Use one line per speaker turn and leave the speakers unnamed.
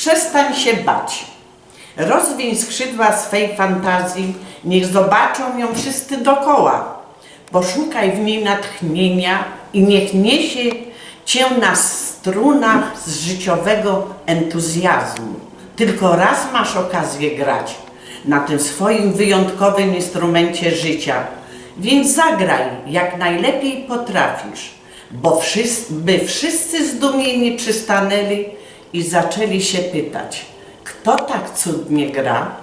Przestań się bać. Rozwiń skrzydła swej fantazji, niech zobaczą ją wszyscy dokoła. Poszukaj w niej natchnienia i niech niesie cię na strunach z życiowego entuzjazmu. Tylko raz masz okazję grać na tym swoim wyjątkowym instrumencie życia, więc zagraj jak najlepiej potrafisz, bo wszyscy, by wszyscy zdumieni przystanęli i zaczęli się pytać, kto tak cudnie gra?